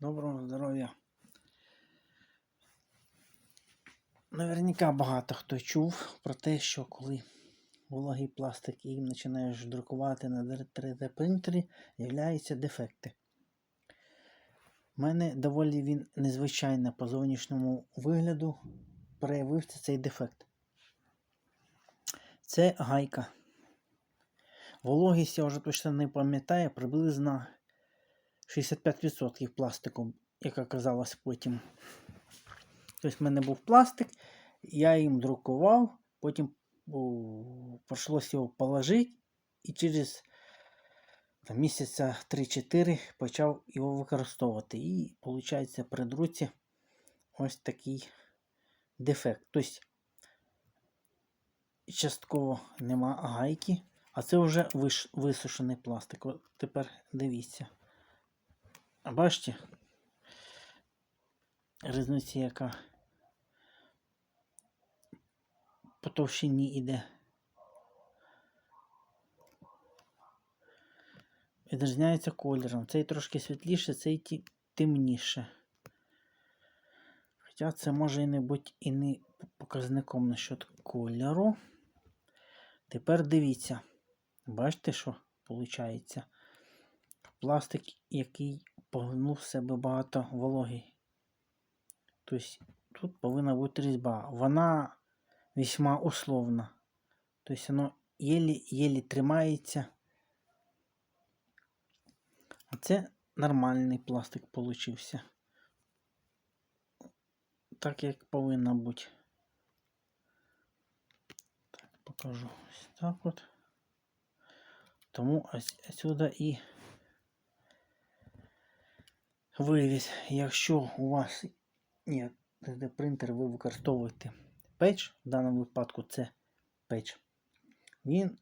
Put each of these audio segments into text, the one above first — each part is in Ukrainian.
Доброго здоров'я. Наверняка багато хто чув про те, що коли вологий пластик і починаєш друкувати на 3D принтері, з'являються дефекти. У мене доволі він незвичайно по зовнішньому вигляду проявився цей дефект. Це гайка. Вологість я вже точно не пам'ятаю, приблизно 65% пластику, як оказалось потім. Тобто в мене був пластик, я їм друкував, потім прийшлося його положити і через там, місяця 3-4 почав його використовувати. І виходить при друці ось такий дефект. Тобто частково нема гайки, а це вже висушений пластик. От тепер дивіться. Бачите? Різниця яка по товщині йде. Відрізняється кольором. Цей трошки світліше, цей темніше. Хоча це може і не бути і не показником насчет кольору. Тепер дивіться. Бачите, що виходить? Пластик, який поглинув себе багато вологи. Тобто тут повинна бути різьба. Вона весьма условна. Тобто воно єлі-єлі тримається. А це нормальний пластик получився. Так як повинно бути. Так, покажу ось так от. Тому ось сюди і вивіз. Якщо у вас є 3D принтер, ви використовуєте печ, в даному випадку це печ, він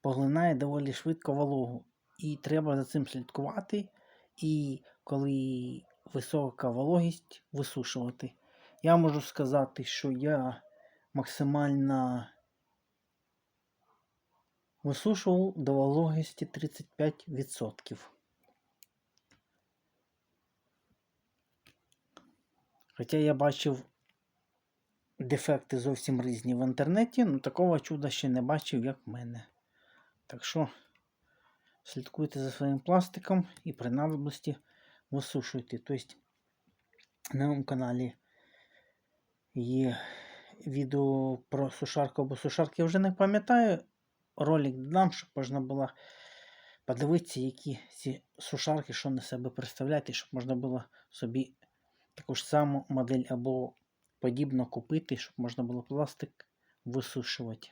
поглинає доволі швидко вологу. І треба за цим слідкувати. І коли висока вологість, висушувати. Я можу сказати, що я максимально висушував до вологості 35%. Хоча я бачив дефекти зовсім різні в інтернеті, але такого чуда ще не бачив, як в мене. Так що слідкуйте за своїм пластиком і при надобності висушуйте. Тобто на моєму каналі є відео про сушарку або сушарки, я вже не пам'ятаю. Ролик дам, щоб можна було подивитися, які ці сушарки, що на себе представляють, і щоб можна було собі таку ж саму модель або подібно купити, щоб можна було пластик висушувати.